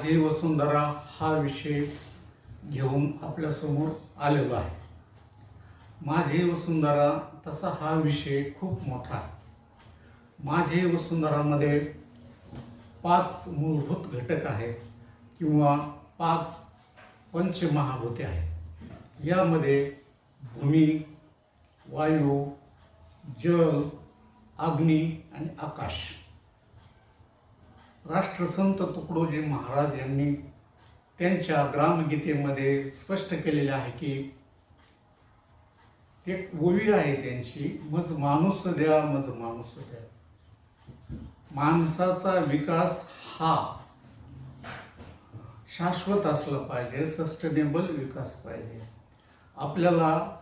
माझी वसुंधरा हा विषय घेऊन आपल्यासमोर आलेलो आहे. माझी वसुंधरा तसा हा विषय खूप मोठा आहे. माझी वसुंधरामध्ये पाच मूलभूत घटक आहेत किंवा पाच पंचमहाभूते आहेत. यामध्ये भूमी वायू जल अग्नी आणि आकाश. राष्ट्रसंत तुकडोजी महाराज यांनी त्यांच्या ग्रामगीतेमध्ये स्पष्ट केलेले आहे की एक ओवी आहे त्यांची मज माणूस द्या मज माणूस द्या. माणसाचा विकास हा शाश्वत असला पाहिजे सस्टेनेबल विकास पाहिजे. आपल्याला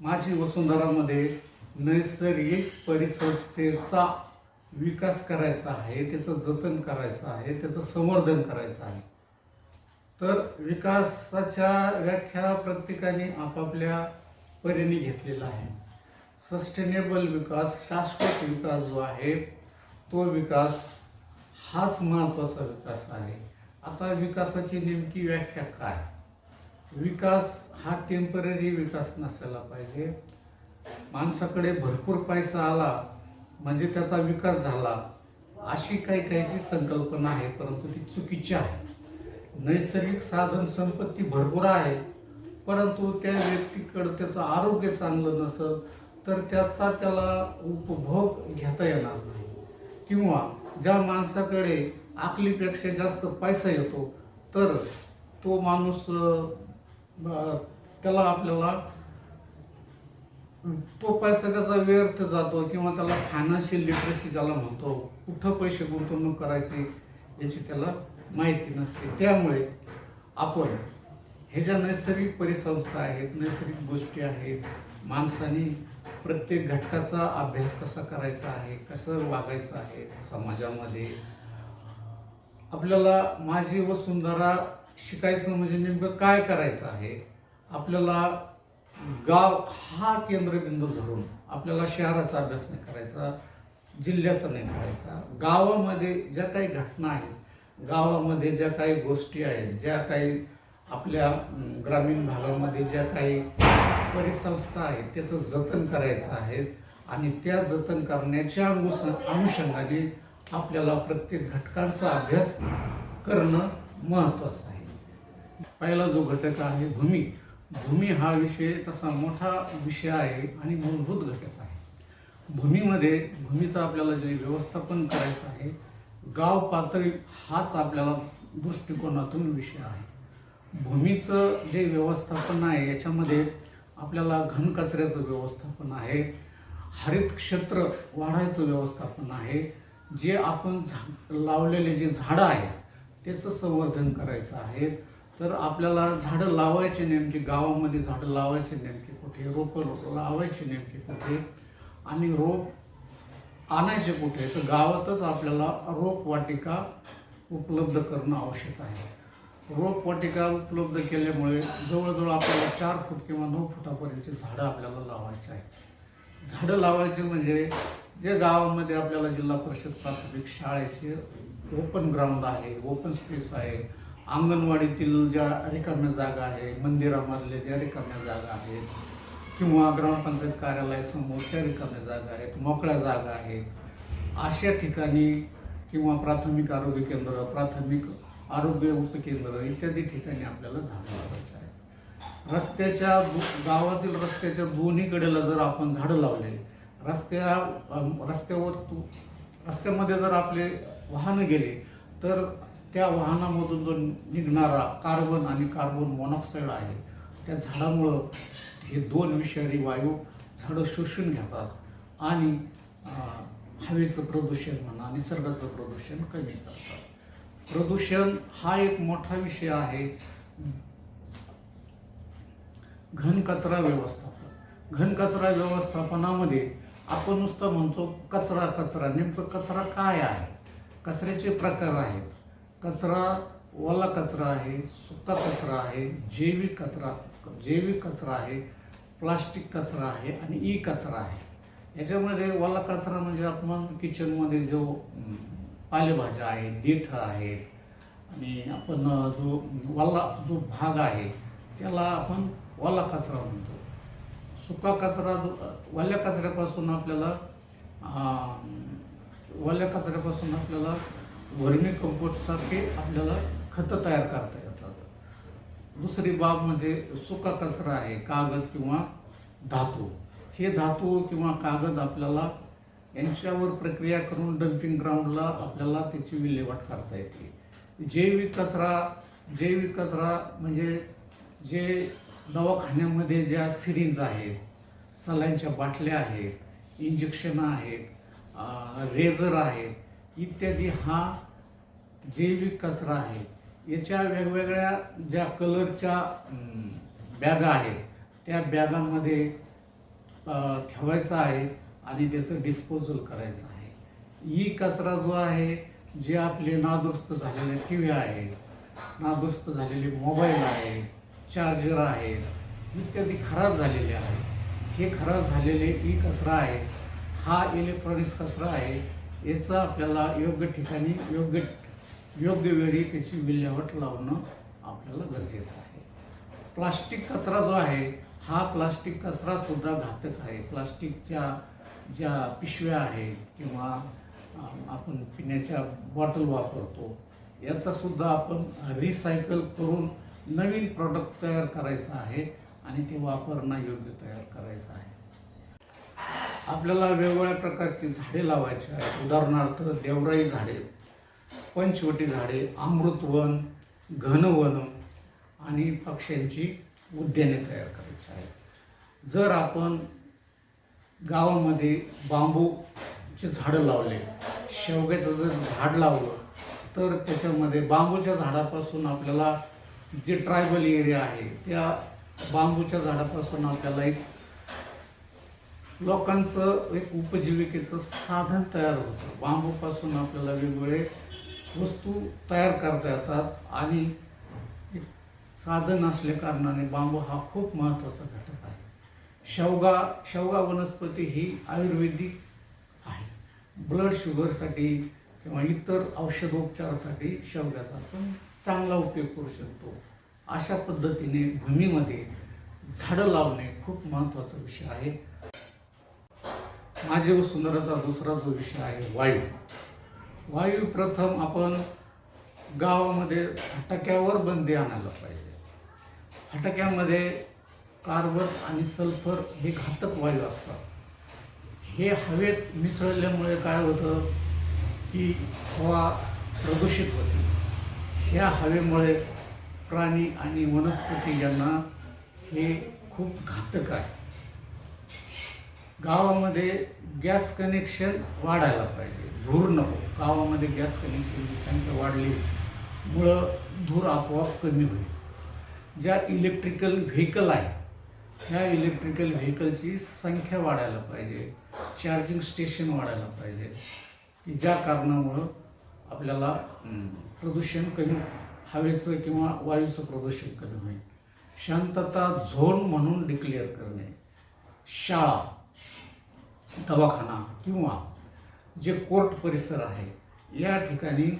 माझी वसुंधरामध्ये नैसर्गिक परिसंस्थेचा विकास करायचा आहे त्याचं जतन करायचं आहे त्याचं संवर्धन करायचं आहे. तर विकासाच्या व्याख्या प्रत्येकाने आपापल्या परीने घेतलेला आहे. सस्टेनेबल विकास शाश्वत विकास जो आहे तो विकास हाच महत्त्वाचा विकास आहे. आता विकासाची नेमकी व्याख्या काय? विकास हा टेंपररी विकास नसायला पाहिजे. माणसाकडे भरपूर पैसा आला म्हणजे त्याचा विकास झाला अशी काही काहीची संकल्पना आहे परंतु ती चुकीची आहे. नैसर्गिक साधन संपत्ती भरपूर आहे परंतु त्या व्यक्तीकडं त्याचं आरोग्य चांगलं नसेल तर त्याचा त्याला उपभोग घेता येणार नाही. किंवा ज्या माणसाकडे आपलीपेक्षा जास्त पैसा येतो तर तो माणूस त्याला आपल्याला तो पैसा त्याचा व्यर्थ जातो किंवा त्याला फायनान्शियल लिटरसी ज्याला म्हणतो कुठं पैसे गुंतवणूक करायची याची त्याला माहिती नसते. त्यामुळे आपण हे ज्या नैसर्गिक परिसंस्था आहेत नैसर्गिक गोष्टी आहेत माणसाने प्रत्येक घटकाचा अभ्यास कसा करायचा आहे कसं वागायचं आहे समाजामध्ये? आपल्याला माझी वसुंधरा शिकायचं म्हणजे नेमकं काय करायचं आहे? आपल्याला गाव हा केंद्रबिंदू धरून आपल्याला शहराचा अभ्यास नाही करायचा जिल्ह्याचा नाही करायचा. गावामध्ये ज्या काही घटना आहेत गावामध्ये ज्या काही गोष्टी आहेत ज्या काही आपल्या ग्रामीण भागामध्ये ज्या काही परिसंस्था आहेत त्याचं जतन करायचं आहे आणि त्या जतन करण्याच्या अनुस अनुषंगाने आपल्याला प्रत्येक घटकांचा अभ्यास करणं महत्त्वाचं आहे. पहिला जो घटक आहे भूमी. भूमी हा विषय तसा मोठा विषय आहे आणि मूलभूत घटक आहे. भूमीमध्ये भूमीचं आपल्याला जे व्यवस्थापन करायचं आहे गाव पातळी हाच आपल्याला दृष्टिकोनातून विषय आहे. भूमीचं जे व्यवस्थापन आहे याच्यामध्ये आपल्याला घनकचऱ्याचं व्यवस्थापन आहे हरित क्षेत्र वाढायचं व्यवस्थापन आहे जे आपण झा लावलेले जे झाडं आहेत त्याचं संवर्धन करायचं आहे तर आपल्याला झाडं लावायचे नेमके गावामध्ये झाडं लावायचे नेमके कुठे रोपं लावायचे नेमके कुठे आणि रोप आणायचे कुठे तर गावातच आपल्याला रोपवाटिका उपलब्ध करणं आवश्यक आहे. रोपवाटिका उपलब्ध केल्यामुळे जवळजवळ आपल्याला चार फूट किंवा नऊ फुटापर्यंतची झाडं आपल्याला लावायची आहेत. झाडं लावायचे म्हणजे जे गावामध्ये आपल्याला जिल्हा परिषद प्राथमिक शाळेचे ओपन ग्राउंड आहे ओपन स्पेस आहे अंगणवाडीतील ज्या रिकाम्या जागा आहे मंदिरामधल्या ज्या रिकाम्या जागा आहेत किंवा ग्रामपंचायत कार्यालयासमोरच्या रिकाम्या जागा आहेत मोकळ्या जागा आहेत अशा ठिकाणी किंवा प्राथमिक आरोग्य केंद्र प्राथमिक आरोग्य उपकेंद्र इत्यादी ठिकाणी आपल्याला झाडं लावायचं आहे रस्त्याच्या गावातील रस्त्याच्या दोन्ही कडेला जर आपण झाडं लावले रस्त्या रस्त्यावर तू रस्त्यामध्ये जर आपले वाहनं गेले तर त्या वाहनामधून जो निघणारा कार्बन आणि कार्बन मोनॉक्साईड आहे त्या झाडामुळं हे दोन विषारी वायू झाडं शोषून घेतात आणि हवेचं प्रदूषण म्हणा निसर्गाचं प्रदूषण कमी करतात. प्रदूषण हा एक मोठा विषय आहे. घनकचरा व्यवस्थापन. घनकचरा व्यवस्थापनामध्ये आपण नुसतं म्हणतो कचरा कचरा. नेमकं कचरा काय आहे? कचऱ्याचे प्रकार आहेत. कचरा ओला कचरा आहे सुका कचरा आहे जैविक कचरा जैविक कचरा आहे प्लास्टिक कचरा आहे आणि ई कचरा आहे. याच्यामध्ये ओला कचरा म्हणजे आपण किचनमध्ये जो पालेभाज्या आहेत देठ आहेत आणि आपण जो वल्ला जो भाग आहे त्याला आपण ओला कचरा म्हणतो. सुका कचरा जो ओल्या कचऱ्यापासून आपल्याला ओल्या कचऱ्यापासून आपल्याला वर्मी कंपोस्टसारखे आपल्याला खतं तयार करता येतात. दुसरी बाब म्हणजे सुका कचरा आहे कागद किंवा धातू. हे धातू किंवा कागद आपल्याला यांच्यावर प्रक्रिया करून डम्पिंग ग्राउंडला आपल्याला त्याची विल्हेवाट करता येते. जैविक कचरा जैविक कचरा म्हणजे जे दवाखान्यामध्ये ज्या सिरिंज आहेत सलाईनच्या बाटल्या आहेत इंजेक्शन आहेत रेझर आहेत इत्यादी हा जैविक कचरा आहे. याच्या वेगवेगळ्या ज्या कलरच्या बॅगा आहेत त्या बॅगामध्ये ठेवायचा आहे आणि त्याचं डिस्पोजल करायचं आहे. ई कचरा जो आहे जे आपले नादुरुस्त झालेले टी व्ही आहेत नादुरुस्त झालेले मोबाईल आहे चार्जर आहेत इत्यादी खराब झालेले आहेत हे खराब झालेले ई कचरा आहे हा इलेक्ट्रॉनिक्स कचरा आहे याचा आपल्याला योग्य ठिकाणी योग्य योग्य वेळी त्याची विल्हेवाट लावणं आपल्याला गरजेचं आहे. प्लास्टिक कचरा जो आहे हा प्लास्टिक कचरा सुद्धा घातक आहे. प्लास्टिकच्या ज्या पिशव्या आहेत किंवा आपण पिण्याच्या बॉटल वापरतो याचा सुद्धा आपण रिसायकल करून नवीन प्रॉडक्ट तयार करायचं आहे आणि ते वापरणं योग्य तयार करायचं आहे. आपल्याला वेगवेगळ्या प्रकारची झाडे लावायची आहेत. उदाहरणार्थ देवराई झाडे पंचवटी झाडे अमृतवन घनवन आणि पक्ष्यांची उद्याने तयार करायची आहेत. जर आपण गावामध्ये बांबूचे झाडं लावले शेवग्याचं जर झाड लावलं तर त्याच्यामध्ये बांबूच्या झाडापासून आपल्याला जे ट्रायबल एरिया आहे त्या बांबूच्या झाडापासून आपल्याला एक लोकांचं एक उपजीविकेचं साधन तयार होतं. बांबूपासून आपल्याला वेगवेगळे वस्तू तयार करता येतात आणि एक साधन असल्या कारणाने बांबू हा खूप महत्त्वाचा घटक आहे. शेवगा शेवगा वनस्पती ही आयुर्वेदिक आहे. ब्लड शुगरसाठी किंवा इतर औषधोपचारासाठी शेवग्याचा आपण चांगला उपयोग करू शकतो. अशा पद्धतीने भूमीमध्ये झाडं लावणे खूप महत्त्वाचा विषय आहे. माझे व सुंदराचा दुसरा जो विषय आहे वायू. वायू प्रथम आपण गावामध्ये फटाक्यावर बंदी आणायला पाहिजे. फटाक्यामध्ये कार्बन आणि सल्फर हे घातक वायू असतात. हे हवेत मिसळल्यामुळे काय होतं की हवा प्रदूषित होते. ह्या हवेमुळे प्राणी आणि वनस्पती यांना हे खूप घातक आहे. गावामध्ये गॅस कनेक्शन वाढायला पाहिजे. धूर नको. गावामध्ये गॅस कनेक्शनची संख्या वाढली मुळं धूर आपोआप कमी होईल. ज्या इलेक्ट्रिकल व्हेकल आहे ह्या इलेक्ट्रिकल व्हेकलची संख्या वाढायला पाहिजे. चार्जिंग स्टेशन वाढायला पाहिजे. की ज्या कारणामुळं आपल्याला प्रदूषण कमी हवेचं किंवा वायूचं प्रदूषण कमी होईल. शांतता झोन म्हणून डिक्लेअर करणे. शाळा दवाखाना किंवा जे कोर्ट परिसर आहे या ठिकाणी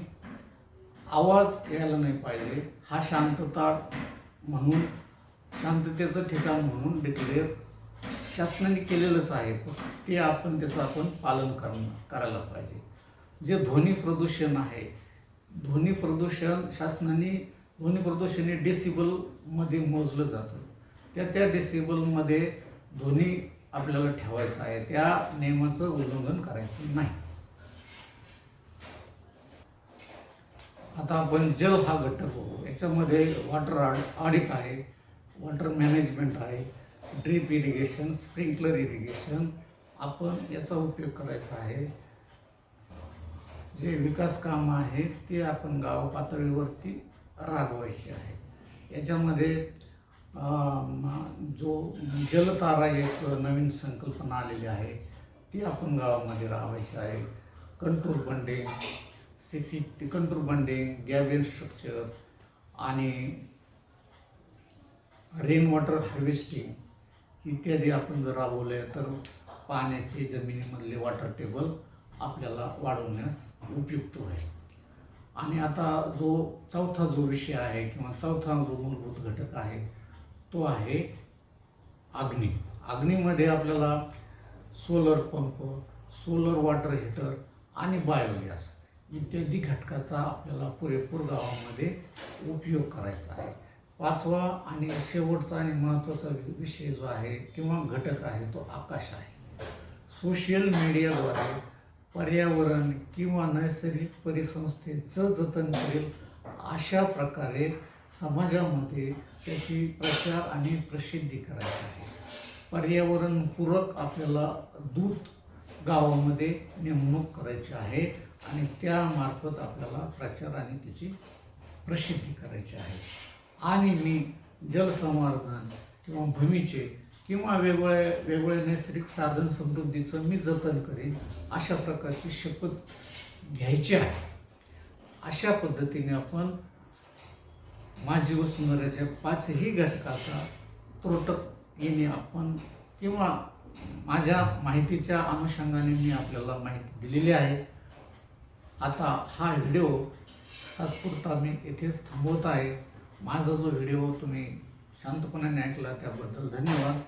आवाज यायला नाही पाहिजे. हा शांतता म्हणून शांततेचं ठिकाण म्हणून डिक्लेअर शासनाने केलेलंच आहे. ते आपण त्याचं आपण पालन करणं करायला पाहिजे. जे ध्वनी प्रदूषण आहे ध्वनी प्रदूषण शासनाने ध्वनी प्रदूषण हे डेसिबलमध्ये मोजलं जातं. त्या त्या डेसिबलमध्ये ध्वनी आपल्याला ठेवायचा आहे त्या नियमाचं उल्लंघन करायचं नाही. आता आपण जल हा घटक बघू. याच्यामध्ये वॉटर ऑडिट आहे वॉटर मॅनेजमेंट आहे ड्रीप इरिगेशन स्प्रिंकलर इरिगेशन आपण याचा उपयोग करायचा आहे. जे विकास कामं आहेत ते आपण गाव पातळीवरती राबवायचे आहे. याच्यामध्ये जो जलतारा एक नवीन संकल्पना आलेली आहे ती आपण गावामध्ये राबवायची आहे. Control bunding C C T control bunding gabion structure आणि रेन वॉटर हार्वेस्टिंग इत्यादी आपण जर राबवले तर पाण्याचे जमिनीमधले वॉटर टेबल आपल्याला वाढवण्यास उपयुक्त होईल. आणि आता जो चौथा जो विषय आहे किंवा चौथा जो मूलभूत घटक आहे तो आहे अग्नी. अग्नीमध्ये आपल्याला solar pump solar water heater आणि बायोगॅस इत्यादी घटकाचा आपल्याला पुरेपूर गावामध्ये उपयोग करायचा आहे. पाचवा आणि शेवटचा आणि महत्त्वाचा विषय जो आहे किंवा घटक आहे तो आकाश आहे. सोशल मीडियाद्वारे पर्यावरण किंवा नैसर्गिक परिसंस्थेचं जतन करेल अशा प्रकारे समाजामध्ये त्याची प्रचार आणि प्रसिद्धी करायची आहे. पर्यावरणपूरक आपल्याला दूत गावामध्ये नेमणूक करायची आहे आणि त्यामार्फत आपल्याला प्रचार आणि त्याची प्रसिद्धी करायची आहे. आणि मी जलसंवर्धन किंवा भूमीचे किंवा वेगवेगळ्या वेगवेगळ्या नैसर्गिक साधन समृद्धीचं मी जतन करेन अशा प्रकारची शपथ घ्यायची आहे. अशा पद्धतीने आपण माझी वसुंधराच्या पाचही घटकाचा त्रोटक येणे आपण किंवा माझ्या माहितीच्या अनुषंगाने मी आपल्याला माहिती दिलेली आहे. आता हा व्हिडिओ तात्पुरता मी येथेच थांबवत आहे. माझा जो व्हिडिओ तुम्ही शांतपणाने ऐकला त्याबद्दल धन्यवाद.